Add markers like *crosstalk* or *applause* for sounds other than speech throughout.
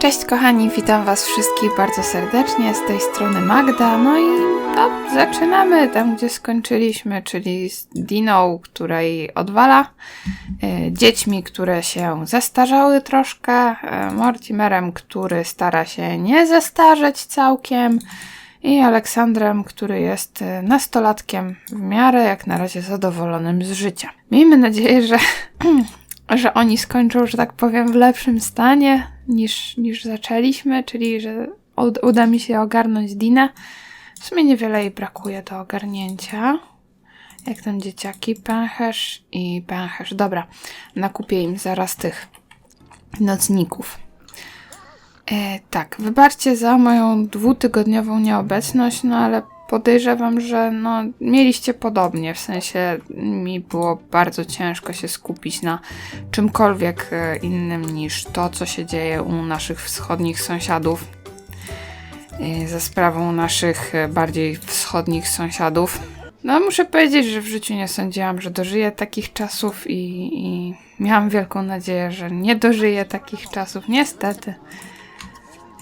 Cześć kochani, witam was wszystkich bardzo serdecznie, z tej strony Magda, no i no, zaczynamy tam, gdzie skończyliśmy, czyli z Diną, której odwala, e, dziećmi, które się zestarzały troszkę, e, Mortimerem, który stara się nie zestarzeć całkiem i Aleksandrem, który jest e, nastolatkiem w miarę jak na razie zadowolonym z życia. Miejmy nadzieję, że *clears throat* że oni skończą, że tak powiem, w lepszym stanie niż, niż zaczęliśmy, czyli że uda mi się ogarnąć Dinę. W sumie niewiele jej brakuje do ogarnięcia. Jak tam dzieciaki, pęcherz i pęcherz. Dobra, nakupię im zaraz tych nocników. E, tak, wybaczcie za moją dwutygodniową nieobecność, no ale podejrzewam, że no, mieliście podobnie, w sensie mi było bardzo ciężko się skupić na czymkolwiek e, innym niż to, co się dzieje u naszych wschodnich sąsiadów. E, za sprawą naszych e, bardziej wschodnich sąsiadów. No, muszę powiedzieć, że w życiu nie sądziłam, że dożyję takich czasów i, i miałam wielką nadzieję, że nie dożyję takich czasów. Niestety.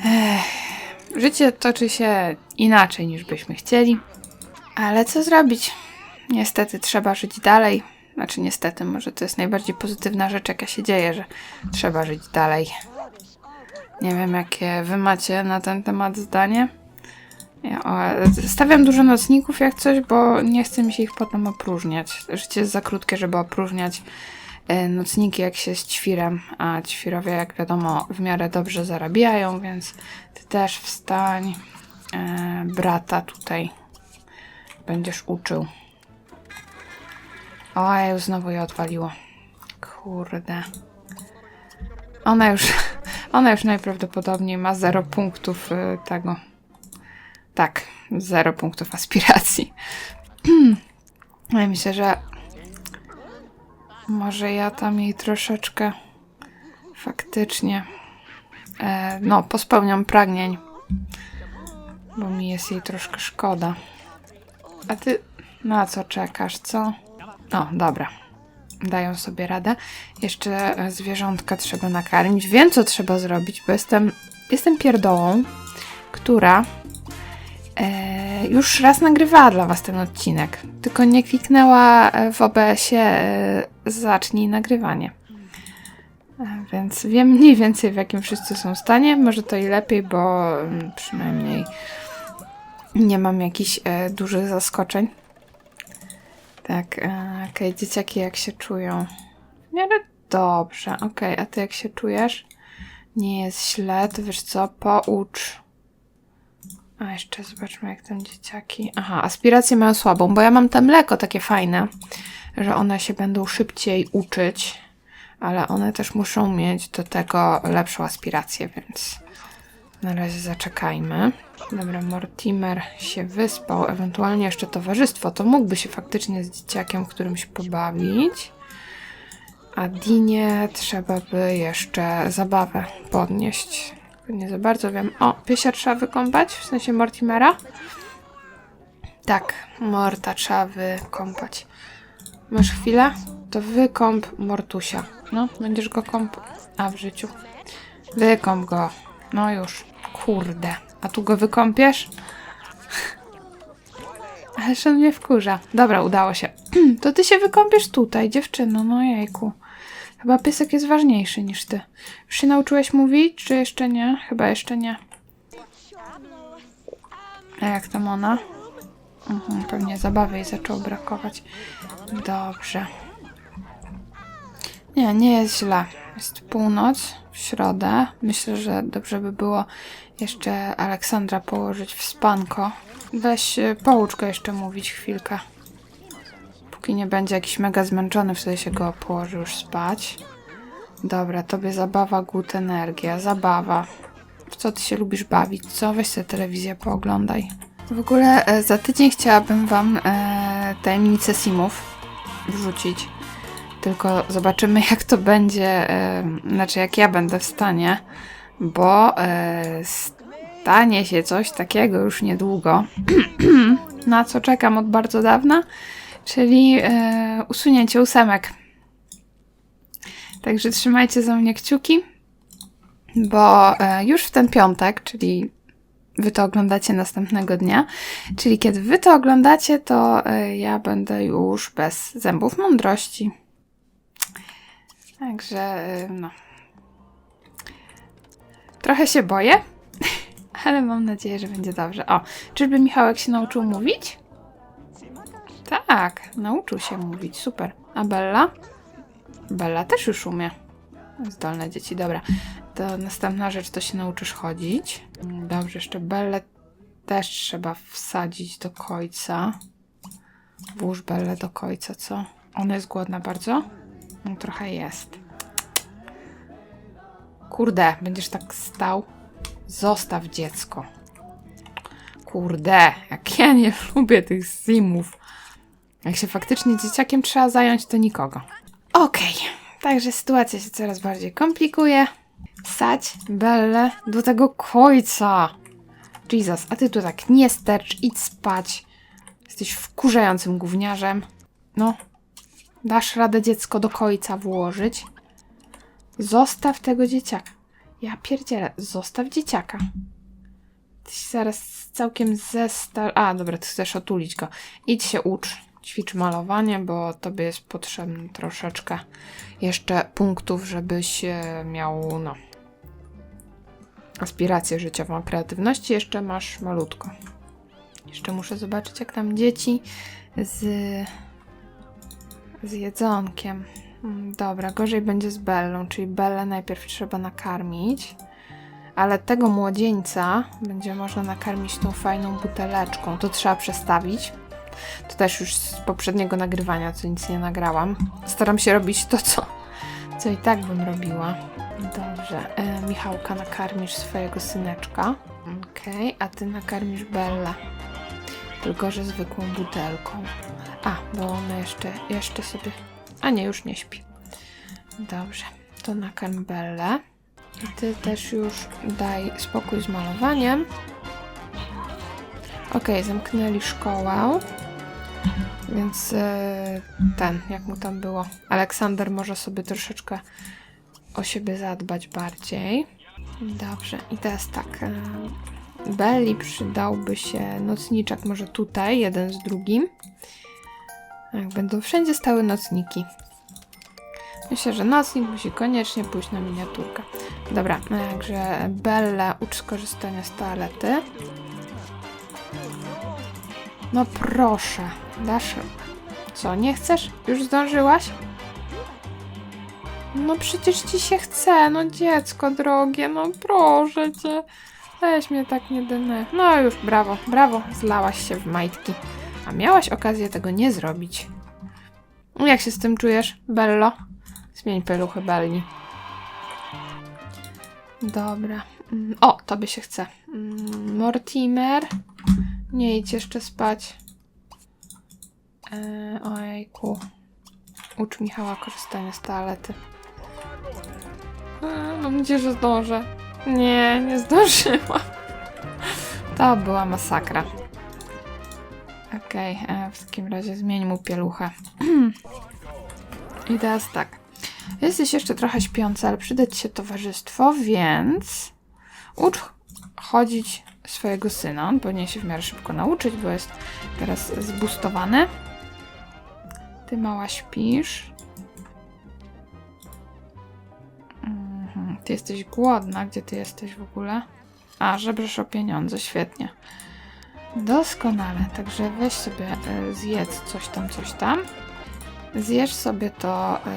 Ech. Życie toczy się inaczej niż byśmy chcieli, ale co zrobić? Niestety trzeba żyć dalej. Znaczy, niestety, może to jest najbardziej pozytywna rzecz, jaka się dzieje, że trzeba żyć dalej. Nie wiem, jakie wy macie na ten temat zdanie. Ja, stawiam dużo nocników jak coś, bo nie chcę mi się ich potem opróżniać. Życie jest za krótkie, żeby opróżniać nocniki jak się z ćwirem, a ćwirowie jak wiadomo w miarę dobrze zarabiają, więc ty też wstań. E, brata tutaj będziesz uczył. O, ja już znowu je odwaliło. Kurde. Ona już, *laughs* ona już najprawdopodobniej ma 0 punktów y, tego. Tak, 0 punktów aspiracji. *clears throat* Ja myślę, że może ja tam jej troszeczkę faktycznie e, no, pospełniam pragnień, bo mi jest jej troszkę szkoda. A ty na co czekasz, co? O, dobra. Dają sobie radę. Jeszcze zwierzątka trzeba nakarmić. Wiem, co trzeba zrobić, bo jestem, jestem pierdołą, która e, już raz nagrywała dla Was ten odcinek, tylko nie kliknęła w OBS-ie e, zacznij nagrywanie. E, więc wiem mniej więcej w jakim wszyscy są stanie. Może to i lepiej, bo mm, przynajmniej nie mam jakichś e, dużych zaskoczeń. Tak, e, okej, okay, dzieciaki jak się czują? W miarę dobrze, okej, okay, a ty jak się czujesz? Nie jest źle, to wiesz co, poucz a jeszcze zobaczmy, jak tam dzieciaki. Aha, aspiracje mają słabą, bo ja mam tam mleko takie fajne, że one się będą szybciej uczyć, ale one też muszą mieć do tego lepszą aspirację, więc na razie zaczekajmy. Dobra, Mortimer się wyspał, ewentualnie jeszcze towarzystwo, to mógłby się faktycznie z dzieciakiem którymś pobawić. A Dinie trzeba by jeszcze zabawę podnieść nie za bardzo wiem. O, piesia trzeba wykąpać? W sensie Mortimera? Tak, Morta trzeba wykąpać. Masz chwilę? To wykąp Mortusia. No, będziesz go kąp... A, w życiu. Wykąp go. No już. Kurde. A tu go wykąpiesz? Ależ on mnie wkurza. Dobra, udało się. *clears throat* to ty się wykąpiesz tutaj, dziewczyno. No jejku. Chyba piesek jest ważniejszy niż ty. Już się nauczyłeś mówić, czy jeszcze nie? Chyba jeszcze nie. A jak tam ona? Mhm, pewnie zabawy jej zaczęło brakować. Dobrze. Nie, nie jest źle. Jest północ, w środę. Myślę, że dobrze by było jeszcze Aleksandra położyć w spanko. Weź e, go jeszcze mówić chwilkę póki nie będzie jakiś mega zmęczony, wtedy się go położy już spać. Dobra, tobie zabawa, głód, energia. Zabawa. W co ty się lubisz bawić? Co? Weź sobie telewizję, pooglądaj. W ogóle e, za tydzień chciałabym wam e, tajemnicę simów wrzucić. Tylko zobaczymy, jak to będzie, e, znaczy jak ja będę w stanie, bo e, stanie się coś takiego już niedługo, *clears throat* na co czekam od bardzo dawna czyli e, usunięcie ósemek. Także trzymajcie za mnie kciuki. bo e, już w ten piątek, czyli wy to oglądacie następnego dnia, czyli kiedy wy to oglądacie, to e, ja będę już bez zębów mądrości. Także, no. Trochę się boję, *laughs* ale mam nadzieję, że będzie dobrze. O, czyżby Michałek się nauczył mówić? Tak, nauczył się mówić, super. A Bella? Bella też już umie. Zdolne dzieci, dobra. To następna rzecz to się nauczysz chodzić. Dobrze, jeszcze Bellę też trzeba wsadzić do końca. Włóż Bellę do końca, co? Ona jest głodna bardzo? No, trochę jest. Kurde, będziesz tak stał? Zostaw dziecko. Kurde, jak ja nie lubię tych simów. Jak się faktycznie dzieciakiem trzeba zająć, to nikogo. Okej, także sytuacja się coraz bardziej komplikuje. Sać Belle do tego końca. Jesus, a ty tu tak nie stercz, idź spać. Jesteś wkurzającym gówniarzem. No, dasz radę dziecko do końca włożyć. Zostaw tego dzieciaka. Ja pierdzielę, zostaw dzieciaka. Ty się zaraz całkiem zesta... A, dobra, ty chcesz otulić go. Idź się ucz. Ćwicz malowanie, bo tobie jest potrzebny troszeczkę jeszcze punktów, żebyś e, miał, no, aspirację życiową, kreatywności. Jeszcze masz malutko. Jeszcze muszę zobaczyć, jak tam dzieci z, z jedzonkiem. Mm, Dobra, gorzej będzie z Bellą, czyli Bellę najpierw trzeba nakarmić. Ale tego młodzieńca będzie można nakarmić tą fajną buteleczką. To trzeba przestawić. To też już z poprzedniego nagrywania, co nic nie nagrałam. Staram się robić to, co, co i tak bym robiła. Dobrze, e, Michałka nakarmisz swojego syneczka. Okej, a ty nakarmisz Bellę. Tylko, że zwykłą butelką. A, bo ona jeszcze, jeszcze sobie... A nie, już nie śpi. Dobrze, to nakarm Bellę. I ty też już daj spokój z malowaniem. Okej, zamknęli szkołę. Więc e, ten, jak mu tam było, Aleksander może sobie troszeczkę o siebie zadbać bardziej. Dobrze, i teraz tak. E, Belli przydałby się nocniczek może tutaj, jeden z drugim. Jak będą wszędzie stały nocniki. Myślę, że nocnik musi koniecznie pójść na miniaturkę. Dobra, także Bella ucz skorzystania z toalety. No proszę, dasz. Co, nie chcesz? Już zdążyłaś? No przecież ci się chce, no dziecko drogie, no proszę cię. Weź mnie tak nie denerwuj. No już, brawo, brawo, zlałaś się w majtki. A miałaś okazję tego nie zrobić. Jak się z tym czujesz, Bello? Zmień peluchy Belli. Dobra. Mm, O, tobie się chce. Mm, Mortimer. Nie idź jeszcze spać. Eee, ojejku. Ucz Michała korzystania z toalety. Eee, mam nadzieję, że zdążę. Nie, nie zdążyłam. To była masakra. Okej, e, w takim razie zmień mu pieluchę. *clears throat* I teraz tak. Jesteś jeszcze trochę śpiący, ale przyda ci się towarzystwo, więc ucz chodzić swojego syna. On powinien się w miarę szybko nauczyć, bo jest teraz zbustowany. Ty mała śpisz. Mhm. Ty jesteś głodna. Gdzie ty jesteś w ogóle? A, żebresz o pieniądze. Świetnie. Doskonale. Także weź sobie y, zjedz coś tam, coś tam. Zjesz sobie to... Y...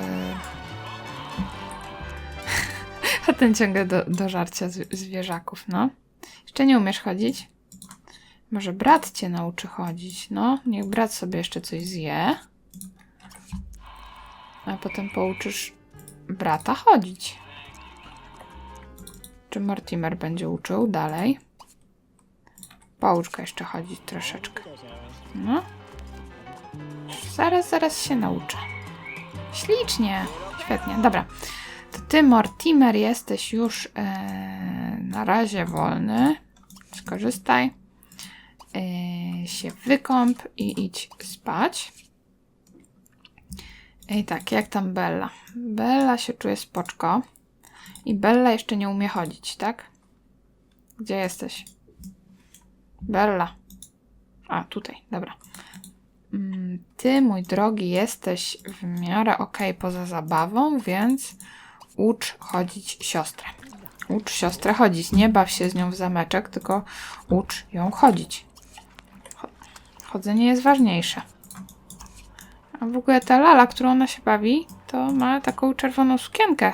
*laughs* A ten ciągle do, do żarcia z, zwierzaków, no. Jeszcze nie umiesz chodzić? Może brat cię nauczy chodzić, no. Niech brat sobie jeszcze coś zje. A potem pouczysz brata chodzić. Czy Mortimer będzie uczył dalej? Poucz go jeszcze chodzić troszeczkę. No. Zaraz, zaraz się nauczę. Ślicznie. Świetnie. Dobra. Ty, Mortimer, jesteś już e, na razie wolny. Skorzystaj. E, się wykąp i idź spać. I tak, jak tam Bella? Bella się czuje spoczko. I Bella jeszcze nie umie chodzić, tak? Gdzie jesteś? Bella. A, tutaj, dobra. Mm, Ty, mój drogi, jesteś w miarę okej poza zabawą, więc ucz chodzić siostrę. Ucz siostrę chodzić. Nie baw się z nią w zameczek, tylko ucz ją chodzić. Cho- Chodzenie jest ważniejsze. A w ogóle ta lala, którą ona się bawi, to ma taką czerwoną sukienkę.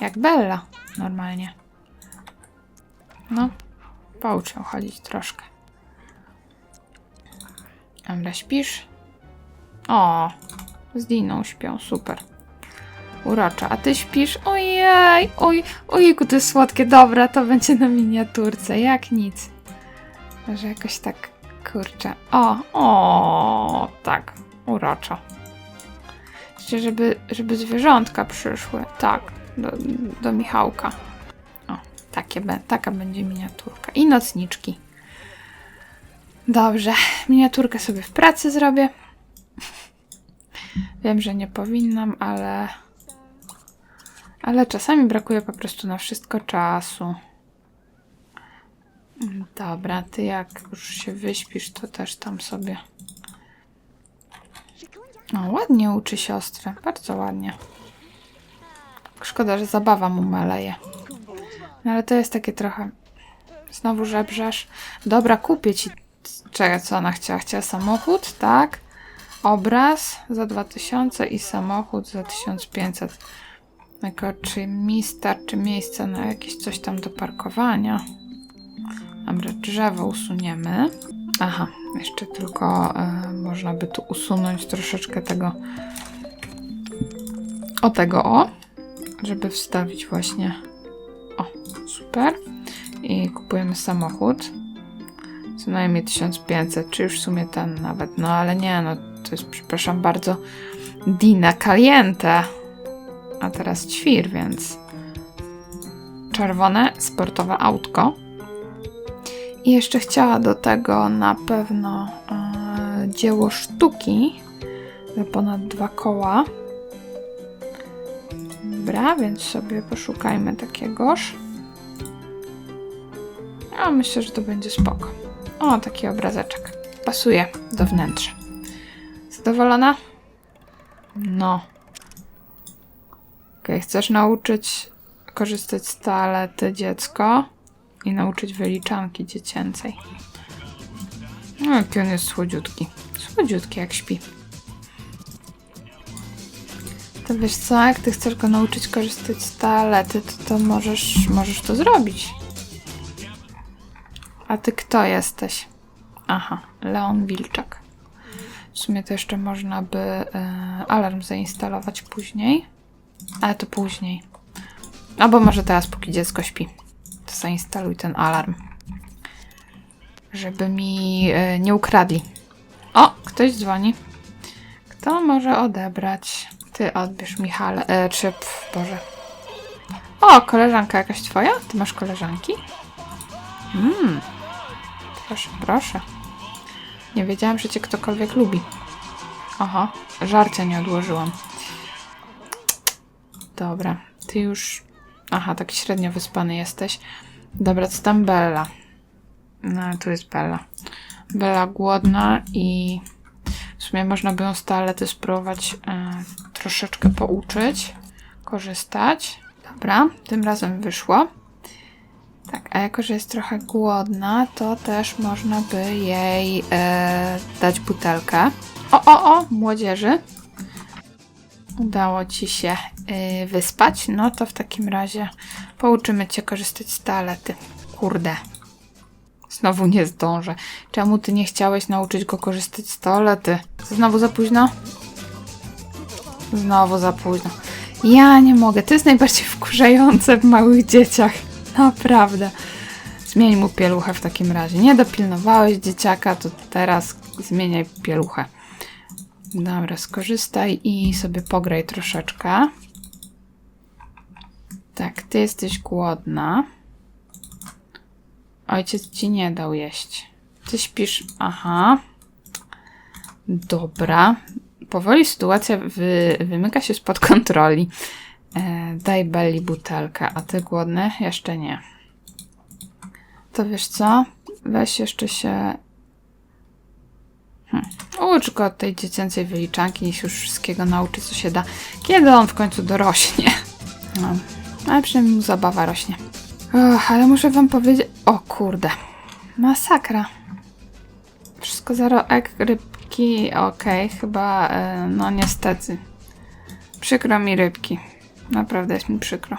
Jak Bella, normalnie. No, poucz ją chodzić troszkę. Dobra, śpisz? O, z Diną śpią, super. Urocza, a ty śpisz? Ojej, oj, ojejku, to jest słodkie. Dobra, to będzie na miniaturce, jak nic. Że jakoś tak, kurczę. O, o, tak, uroczo. Jeszcze, żeby, żeby zwierzątka przyszły. Tak, do, do Michałka. O, takie, taka będzie miniaturka. I nocniczki. Dobrze, miniaturkę sobie w pracy zrobię. Wiem, że nie powinnam, ale. Ale czasami brakuje po prostu na wszystko czasu. Mm, Dobra, ty jak już się wyśpisz, to też tam sobie. O, ładnie uczy siostrę. Bardzo ładnie. Szkoda, że zabawa mu maleje. No ale to jest takie trochę. Znowu żebrzesz. Dobra, kupię ci. Czekaj, co ona chciała? Chciała samochód, tak? Obraz za 2000 i samochód za 1500. Czy mi starczy miejsca na jakieś coś tam do parkowania? Dobra, drzewo usuniemy. Aha, jeszcze tylko e, można by tu usunąć troszeczkę tego. O tego o, żeby wstawić właśnie. O, super. I kupujemy samochód. Co najmniej 1500, czy już w sumie ten nawet. No ale nie, no to jest, przepraszam bardzo, Dina Caliente. A teraz ćwir, więc czerwone sportowe autko. I jeszcze chciała do tego na pewno e, dzieło sztuki za ponad dwa koła. Dobra, więc sobie poszukajmy takiegoż. A myślę, że to będzie spoko. O, taki obrazeczek. Pasuje do wnętrza. Zadowolona? No. Chcesz nauczyć korzystać z toalety dziecko i nauczyć wyliczanki dziecięcej. No, jaki on jest słodziutki. Słodziutki jak śpi. To wiesz co, jak ty chcesz go nauczyć korzystać z toalety, to, to możesz, możesz to zrobić. A ty kto jesteś? Aha, Leon Wilczak. W sumie to jeszcze można by e, alarm zainstalować później. Ale to później. Albo może teraz, póki dziecko śpi. To zainstaluj ten alarm. Żeby mi e, nie ukradli. O, ktoś dzwoni. Kto może odebrać? Ty odbierz, Michale. E, czy, Boże. O, koleżanka jakaś twoja? Ty masz koleżanki? Mmm. Proszę, proszę. Nie wiedziałam, że cię ktokolwiek lubi. Oho, żarcia nie odłożyłam. Dobra, ty już... Aha, tak średnio wyspany jesteś. Dobra, co tam Bella? No, tu jest Bella. Bella głodna i w sumie można by ją z toalety spróbować e, troszeczkę pouczyć, korzystać. Dobra, tym razem wyszło. Tak, a jako, że jest trochę głodna, to też można by jej e, dać butelkę. O, o, o, młodzieży. Udało ci się y, wyspać? No to w takim razie pouczymy cię korzystać z toalety. Kurde. Znowu nie zdążę. Czemu ty nie chciałeś nauczyć go korzystać z toalety? Znowu za późno? Znowu za późno. Ja nie mogę. To jest najbardziej *laughs* wkurzające w małych dzieciach. Naprawdę. Zmień mu pieluchę w takim razie. Nie dopilnowałeś dzieciaka, to teraz zmieniaj pieluchę. Dobra, skorzystaj i sobie pograj troszeczkę. Tak, ty jesteś głodna. Ojciec ci nie dał jeść. Ty śpisz. Aha. Dobra. Powoli sytuacja wy, wymyka się spod kontroli. E, daj Belli butelkę, a ty głodny? Jeszcze nie. To wiesz co? Weź jeszcze się... Hm. Ucz go tej dziecięcej wyliczanki, niech już wszystkiego nauczy, co się da. Kiedy on w końcu dorośnie? No, ale przynajmniej mu zabawa rośnie. Och, ale muszę wam powiedzieć... O kurde. Masakra. Wszystko zero ek, rybki, okej, chyba, e, no niestety. Przykro mi rybki. Naprawdę jest mi przykro.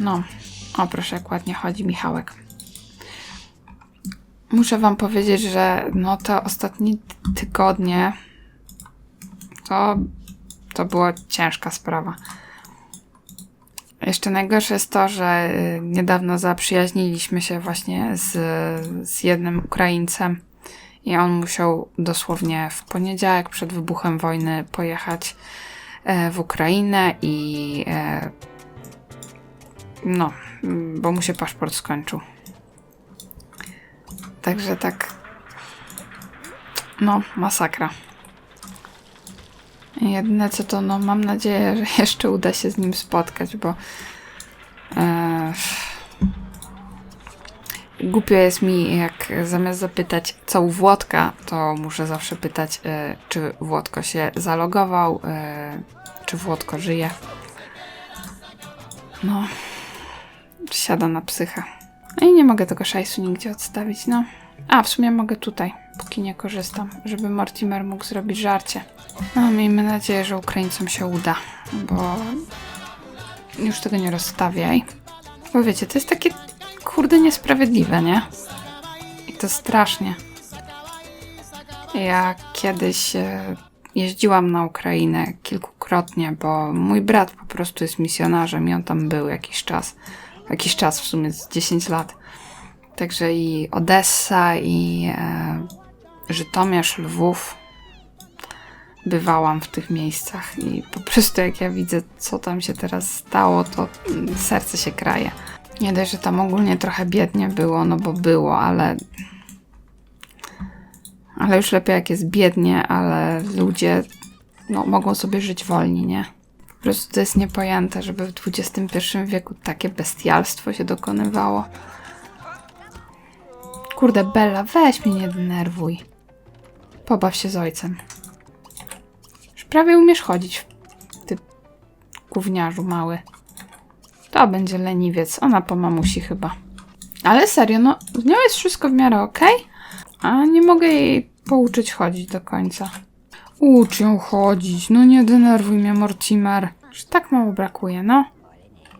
No, o proszę, jak ładnie chodzi Michałek. Muszę wam powiedzieć, że no te ostatnie tygodnie to, to była ciężka sprawa. Jeszcze najgorsze jest to, że y, niedawno zaprzyjaźniliśmy się właśnie z, z jednym Ukraińcem i on musiał dosłownie w poniedziałek przed wybuchem wojny pojechać e, w Ukrainę i e, no, bo mu się paszport skończył. Także tak no, masakra. Jedyne co to, no mam nadzieję, że *laughs* jeszcze uda się z nim spotkać, bo e, głupio jest mi, jak zamiast zapytać co u Włodka, to muszę zawsze pytać, e, czy Włodko się zalogował, e, czy Włodko żyje. No, siada na psychę. No I nie mogę tego szajsu nigdzie odstawić, no. A, w sumie mogę tutaj, póki nie korzystam, żeby Mortimer mógł zrobić żarcie. No, miejmy nadzieję, że Ukraińcom się uda, bo już tego nie rozstawiaj. Bo wiecie, to jest takie kurde niesprawiedliwe, nie? I to strasznie. Ja kiedyś e, jeździłam na Ukrainę kilkukrotnie, bo mój brat po prostu jest misjonarzem i on tam był jakiś czas. Jakiś czas, w sumie z 10 lat. Także i Odessa, i e, Żytomierz, Lwów. Bywałam w tych miejscach i po prostu jak ja widzę, co tam się teraz stało, to serce się kraje. Nie dość, że tam ogólnie trochę biednie było, no bo było, ale. Ale już lepiej jak jest biednie, ale ludzie no, mogą sobie żyć wolni, nie? Po prostu to jest niepojęte, żeby w XXI wieku takie bestialstwo się dokonywało. Kurde, Bella, weź mnie nie denerwuj. Pobaw się z ojcem. Już prawie umiesz chodzić, ty gówniarzu mały. To będzie leniwiec, ona po mamusi chyba. Ale serio, no, z nią jest wszystko w miarę okej, a nie mogę jej pouczyć chodzić do końca. Ucz ją chodzić, no nie denerwuj mnie, Mortimer. Że tak mało brakuje, no.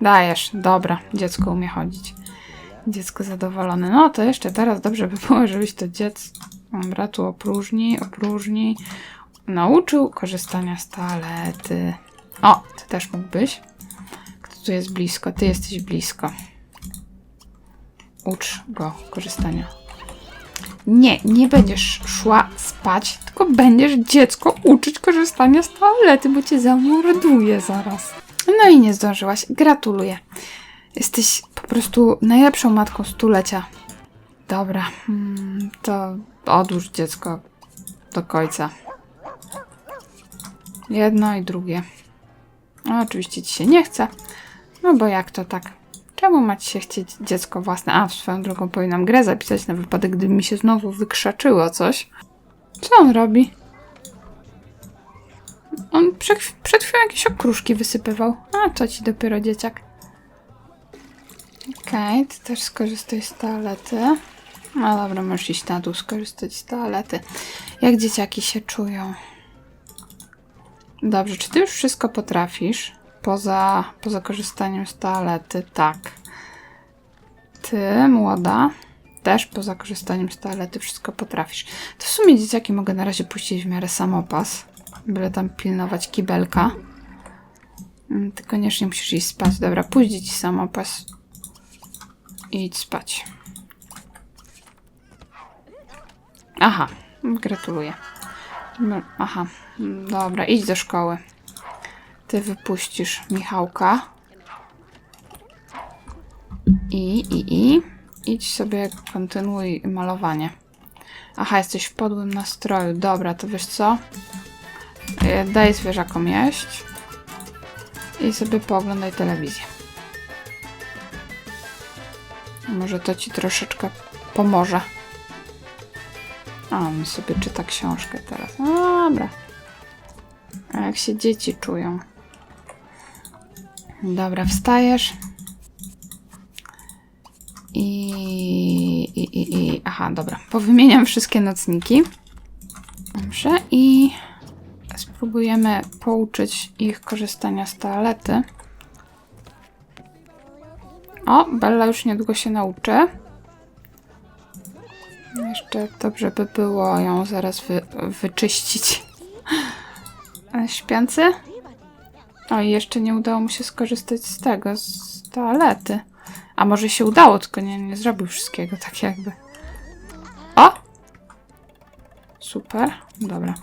Dajesz, dobra, dziecko umie chodzić. Dziecko zadowolone. No to jeszcze teraz dobrze by było, żebyś to dziecko, dobra, tu opróżni, opróżni, nauczył korzystania z toalety. O, ty też mógłbyś. Kto tu jest blisko? Ty jesteś blisko. Ucz go korzystania. Nie, nie będziesz szła spać, tylko będziesz dziecko uczyć korzystania z toalety, bo cię zamorduje zaraz. No i nie zdążyłaś. Gratuluję. Jesteś po prostu najlepszą matką stulecia. Dobra, mm, to odłóż dziecko do końca. Jedno i drugie. Oczywiście ci się nie chce. No bo jak to tak? Czemu ma ci się chcieć dziecko własne? A, swoją drogą powinnam grę zapisać na wypadek, gdyby mi się znowu wykrzaczyło coś. Co on robi? On przed, przed chwilą jakieś okruszki wysypywał. A, to ci dopiero dzieciak. Okej, ty też skorzystaj z toalety. No dobra, możesz iść na dół, skorzystać z toalety. Jak dzieciaki się czują? Dobrze, czy ty już wszystko potrafisz? Poza, poza korzystaniem z toalety, tak. Ty, młoda, też poza korzystaniem z toalety wszystko potrafisz. To w sumie dzieciaki mogę na razie puścić w miarę samopas. Byle tam pilnować kibelka. Mm, Ty koniecznie musisz iść spać. Dobra, pójdź ci samopas. I idź spać. Aha, gratuluję. Aha, dobra, idź do szkoły. Ty wypuścisz Michałka. I, i, i. Idź sobie, kontynuuj malowanie. Aha, jesteś w podłym nastroju. Dobra, to wiesz co? je- daj zwierzakom jeść i sobie pooglądaj telewizję. Może to ci troszeczkę pomoże. A, on sobie czyta książkę teraz. Dobra. A jak się dzieci czują? Dobra, wstajesz. I, i, i, i. Aha, dobra. Powymieniam wszystkie nocniki. Dobrze, i spróbujemy pouczyć ich korzystania z toalety. O, Bella już niedługo się nauczy. Jeszcze dobrze by było ją zaraz wy, wyczyścić. *laughs* Śpiący? O, i jeszcze nie udało mu się skorzystać z tego, z toalety. A może się udało, tylko nie, nie zrobił wszystkiego tak jakby. O! Super, dobra.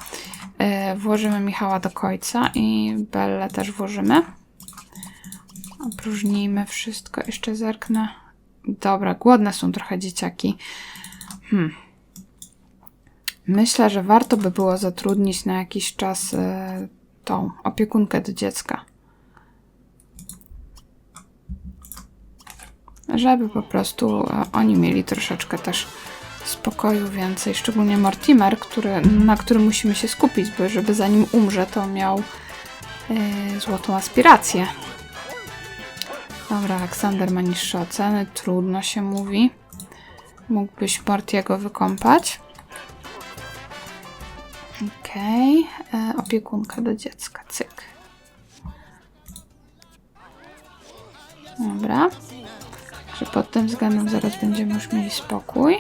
E, włożymy Michała do końca i Bellę też włożymy. Opróżnijmy wszystko. Jeszcze zerknę. Dobra, głodne są trochę dzieciaki. Hmm. Myślę, że warto by było zatrudnić na jakiś czas e, tą opiekunkę do dziecka. Żeby po prostu e, oni mieli troszeczkę też spokoju więcej, szczególnie Mortimer, który, na którym musimy się skupić, bo żeby zanim umrze, to miał e, złotą aspirację. Dobra, Aleksander ma niższe oceny, trudno się mówi. Mógłbyś Mortiego wykąpać. Okej, e, opiekunka do dziecka, cyk. Dobra. Że pod tym względem zaraz będziemy już mieli spokój.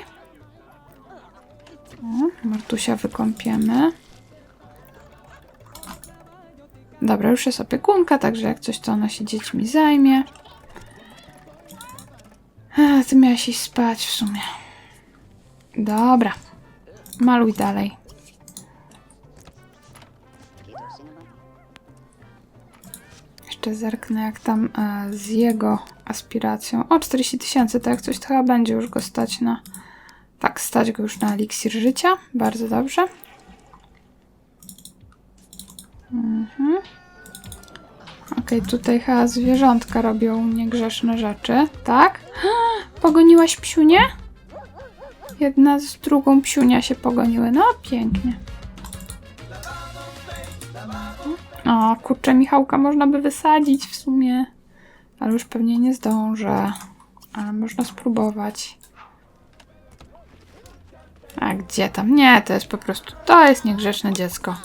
O, Martusia wykąpiemy. Dobra, już jest opiekunka, także jak coś, to ona się dziećmi zajmie. A, ty miałaś iść spać w sumie. Dobra. Maluj dalej. Jeszcze zerknę, jak tam e, z jego aspiracją. O, 40 tysięcy, to jak coś to chyba będzie już go stać na... Tak, stać go już na eliksir życia. Bardzo dobrze. Mhm. Okej, tutaj chyba zwierzątka robią niegrzeszne rzeczy, tak? *gasps* Pogoniłaś psiunię? Jedna z drugą psiunia się pogoniły. No, pięknie. Kurczę, Michałka można by wysadzić w sumie. Ale już pewnie nie zdążę. Ale można spróbować. A gdzie tam? Nie, to jest po prostu... To jest niegrzeczne dziecko.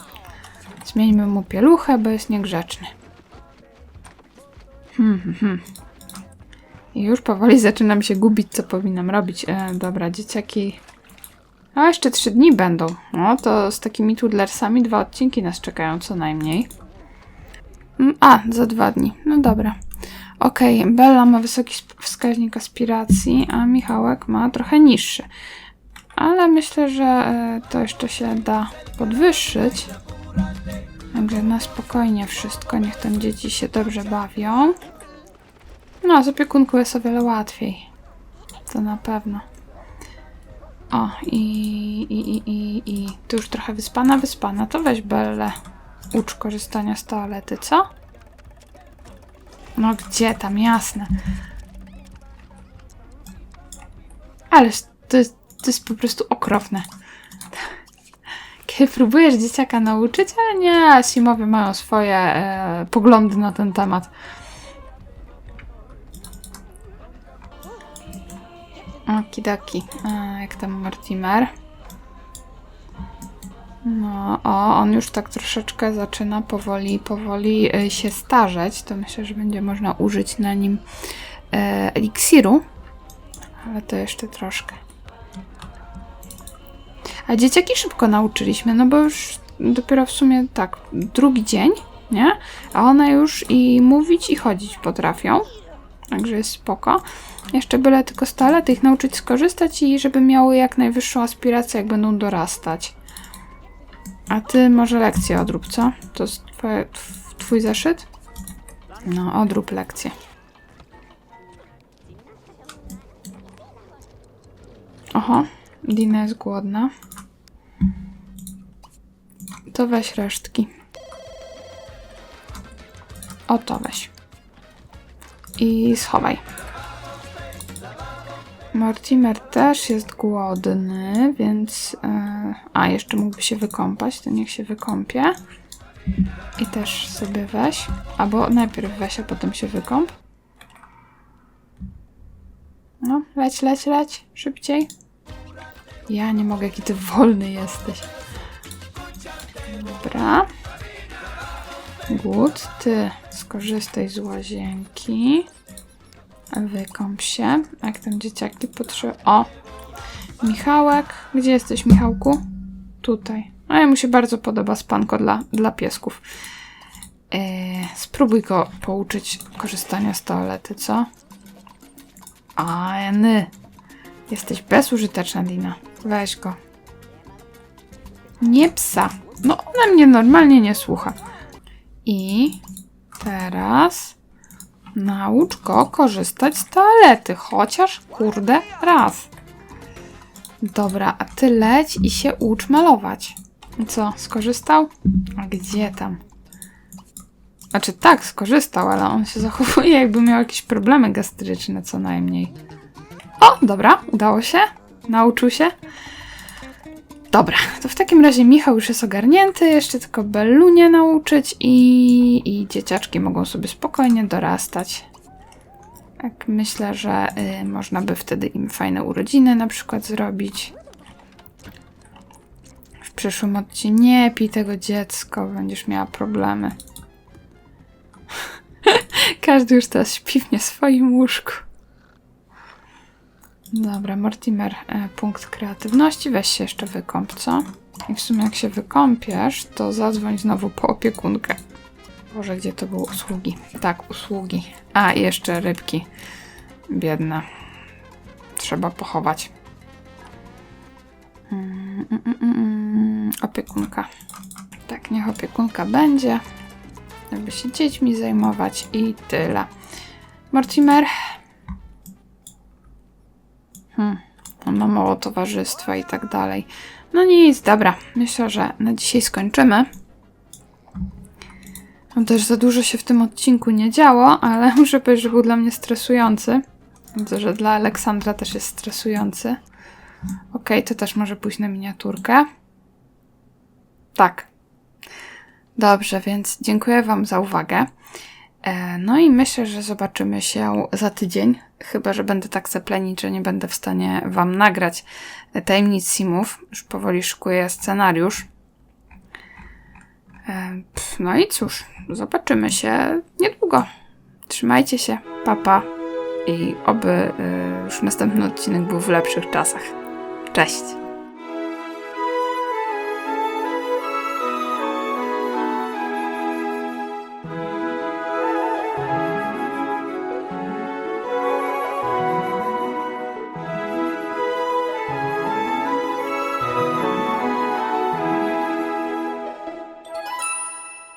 Zmieńmy mu pieluchę, bo jest niegrzeczny. Hmm, hmm, hmm. I już powoli zaczynam się gubić, co powinnam robić. E, dobra, dzieciaki. A jeszcze trzy dni będą. No to z takimi tudlersami dwa odcinki nas czekają co najmniej. Mm, A, za dwa dni. No dobra. Okej, Bella ma wysoki wskaźnik aspiracji, a Michałek ma trochę niższy. Ale myślę, że e, to jeszcze się da podwyższyć. Także na spokojnie wszystko, niech tam dzieci się dobrze bawią. No, z opiekunką jest o wiele łatwiej. To na pewno. O, i, i, i, i, i tu już trochę wyspana, wyspana. To weź Belle. Ucz korzystania z toalety, co? No gdzie tam, jasne. Ale to jest, to jest po prostu okropne. *laughs* Kiedy próbujesz dzieciaka nauczyć, ale nie, Simowie mają swoje e, poglądy na ten temat. Okidoki. A, jak tam Mortimer? No, o, on już tak troszeczkę zaczyna powoli, powoli e, się starzeć. To myślę, że będzie można użyć na nim e, eliksiru. Ale to jeszcze troszkę. A dzieciaki szybko nauczyliśmy, no bo już dopiero w sumie tak, drugi dzień, nie? A one już i mówić, i chodzić potrafią. Także jest spoko. Jeszcze byle tylko z toalety ich nauczyć skorzystać i żeby miały jak najwyższą aspirację, jak będą dorastać. A ty może lekcję odrób, co? To jest twoje, twój zeszyt? No, odrób lekcję. Oho, Dina jest głodna. To weź resztki. Oto weź. I schowaj. Mortimer też jest głodny, więc. e, a, jeszcze mógłby się wykąpać, to niech się wykąpie. I też sobie weź. Albo najpierw weź, a potem się wykąp. No, leć, leć, leć. Szybciej. Ja nie mogę, jaki ty wolny jesteś. Dobra. Głód, ty skorzystaj z łazienki. Wykąp się. Jak tam dzieciaki potrzebują. O! Michałek. Gdzie jesteś, Michałku? Tutaj. A jemu się bardzo podoba spanko dla, dla piesków. Eee, spróbuj go pouczyć korzystania z toalety, co? A, ny. Jesteś bezużyteczna, Dina. Weź go. Nie psa. No, ona mnie normalnie nie słucha. I teraz naucz go korzystać z toalety, chociaż kurde raz. Dobra, a ty leć i się ucz malować. I Co, skorzystał? A gdzie tam? Znaczy tak, skorzystał, ale on się *laughs* zachowuje jakby miał jakieś problemy gastryczne co najmniej. O, dobra, udało się. Nauczył się. Dobra, to w takim razie Michał już jest ogarnięty, jeszcze tylko Bellunie nauczyć i, i dzieciaczki mogą sobie spokojnie dorastać. Tak, myślę, że y, można by wtedy im fajne urodziny na przykład zrobić. W przyszłym odcinku nie pij tego dziecko, będziesz miała problemy. *laughs* Każdy już teraz śpi w swoim łóżku. Dobra, Mortimer, e, punkt kreatywności. Weź się jeszcze wykąp, co? I w sumie jak się wykąpiesz, to zadzwoń znowu po opiekunkę. Boże, gdzie to były usługi? Tak, usługi. A, i jeszcze rybki. Biedne. Trzeba pochować. Mm, mm, mm, mm, opiekunka. Tak, niech opiekunka będzie. Żeby się dziećmi zajmować i tyle. Mortimer, Hmm, on ma mało towarzystwa i tak dalej. No nic, dobra. Myślę, że na dzisiaj skończymy. No też za dużo się w tym odcinku nie działo, ale *laughs* muszę powiedzieć, że był dla mnie stresujący. Widzę, że dla Aleksandra też jest stresujący. Ok, to też może pójść na miniaturkę. Tak. Dobrze, więc dziękuję Wam za uwagę. E, No i myślę, że zobaczymy się za tydzień. Chyba, że będę tak zaplenić, że nie będę w stanie Wam nagrać tajemnic Simów. Już powoli szykuję scenariusz. E, No i cóż, zobaczymy się niedługo. Trzymajcie się, papa. I oby e, już następny odcinek był w lepszych czasach. Cześć!